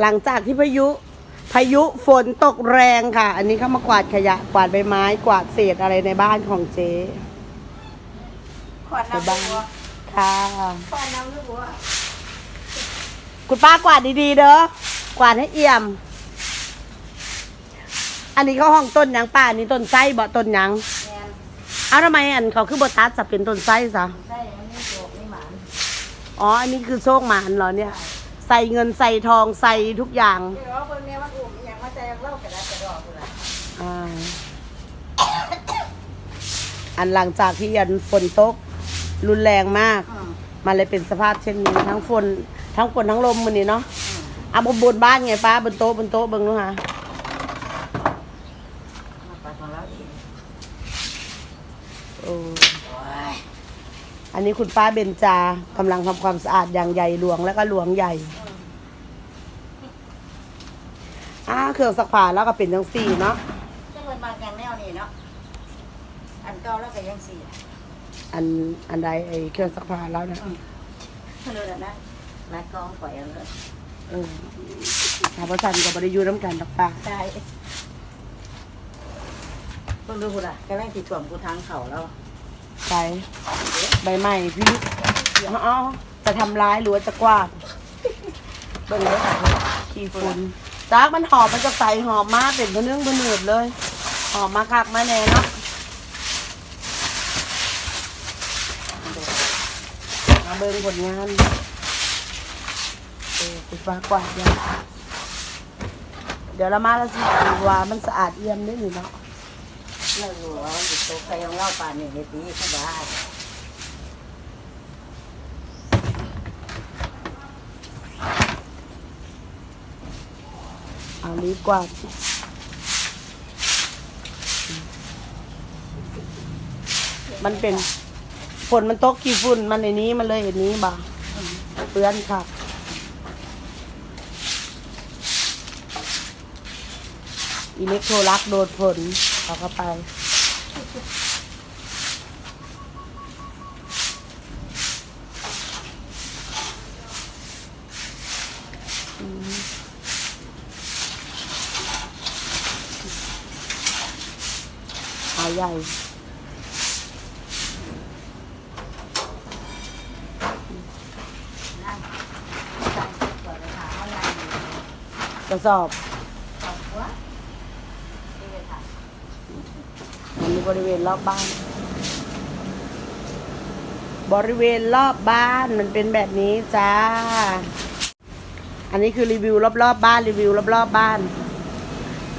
หลังจากที่พายุ พายุฝนตกแรงค่ะ อันนี้เข้ามากวาดขยะ กวาดใบไม้ กวาดเศษอะไรในบ้านของเจ๊ขวดน้ำบ้าบัวค่ะขวดน้ำบัวคุณป้ากวาดดีๆเด้อกวาดให้เอี่ยม อันนี้เขาห้องต้นหยังป้าอันนี้ต้นไส้บ่ต้นหยังแมนเอาทำไมอันเขาคือบตัดจะเป็นต้นไส้ซะใช่มันไม่โจกไม่หมานอ๋อ อันนี้คือโชคหมานเหรอเนี่ย ใส่เงินใส่ทองใส่ทุกอย่างเดี๋ยวเอาคนเนี้ยมันอุ่มอย่างมาใจเล่ากระดาษกระดอกกูละอ่าอันหลังจากที่ยันฝนตก รุนแรงมาก อืมมันเลยเป็นสภาพเช่นนี้ทั้งฝนทั้งฝนทั้งลมมันนี่เนาะอืมเอาบนบนบ้านไงป้าบนโต๊ะบนโต๊ะเบิ่งดูค่ะมาปัดของเราเอง โอ้ อันนี้คุณป้าเบญจากำลังทำความสะอาดอย่างใหญ่หลวงแล้วก็หลวงใหญ่อ่าเครื่องซักผ้าแล้วก็เป็นจังสี่เนาะจะเป็นมาอย่างแนวนี้เนาะอันเก่าแล้วก็ยังสี่อันอันใดไอ้เครื่องซักผ้าแล้วนะเขาเลยนะนักกองปล่อยเอาเลยเออถ้าพระสันกับบริยูน้ำกันดอกป้าได้เพิ่งดูกูละกำลังติดถ่วมกูทางเขาแล้ว ไปใบไม้พี่เอาเอาจะทำร้ายหรือว่าจะกวาดเบิ่งเลยค่ะขี้ฝุ่นจากมันหอมมันจะใสหอมมากเป็นพะเนื่องพะเนืดเลย หอมมาคักมาแน่เนาะมาเบิ่งผลงานเออปิดฟ้ากวาดยังเดี๋ยวเรามาแล้วสิว่ามันสะอาดเอี่ยมได้หรือเนาะ เราอยู่ว่ามันติดโต๊ะใครของเราป่านนี่เฮ็ดดีขึ้นบ้านเอาลีกว่าดมันเป็นฝนมันตกกี่ฝุ่นมันในนี้มันเลยอันนี้บ่าเปื้อนค่ะอิเล็กโทรลักโดนฝน เอาเข้าไปขาใหญ่นั่งใส่ก่อนเลยค่ะเอาอะไรอยู่กระสอบ ขอบหัวนี่เลยค่ะ อันนี้ บริเวณรอบบ้าน บริเวณรอบบ้านมันเป็นแบบนี้จ้า อันนี้คือรีวิวรอบๆบบ้านรีวิวรอบๆบบ้าน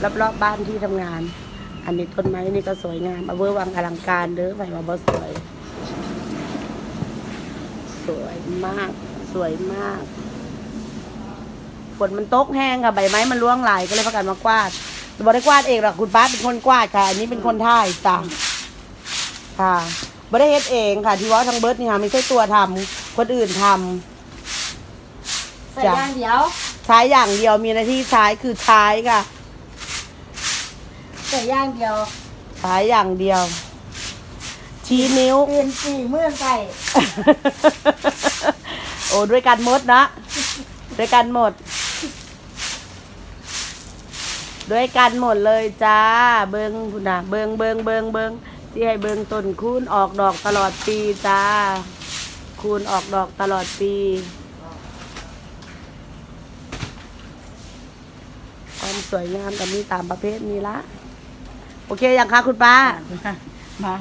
รอบๆบบ้านที่ทำงาน อันนี้ต้นไม้นี่ก็สวยงามเอาเวอร์วังอลังการเด้อไปมาบ่สวย สวยมาก สวยมากฝนมันตกแห้งค่ะใบไม้มันร่วงไหลก็เลยพากันมากวาด บ่ได้กวาดเองหรอกคุณป้าเป็นคนกวาดค่ะ อันนี้เป็นคนท่ายจ้ะค่ะบ่ได้เฮ็ดเองค่ะ ที่ว่าทั้งเบิร์ดนี่ค่ะไม่ใช่ตัวทำคนอื่นทำใส่ย่างเดียวใช้อย่างเดียวมีหน้าที่ใช้คือใช้ค่ะใส่ย่างเดียวใช้อย่างเดียว ชี้นิ้วเปลี่ยนสี่เมื่อใส่โอ้ด้วยกันหมดนะ ด้วยกันหมด ด้วยกันหมดเลยจ้า เบิงคุณนะเบิงเบิงเบิงเบิงที่ให้เบิงต้นคูณออกดอกตลอดปีจ้า คูณออกดอกตลอดปีความสวยงามกับมีตามประเภทนี้ละ โอเคอยังคะคุณป้ามา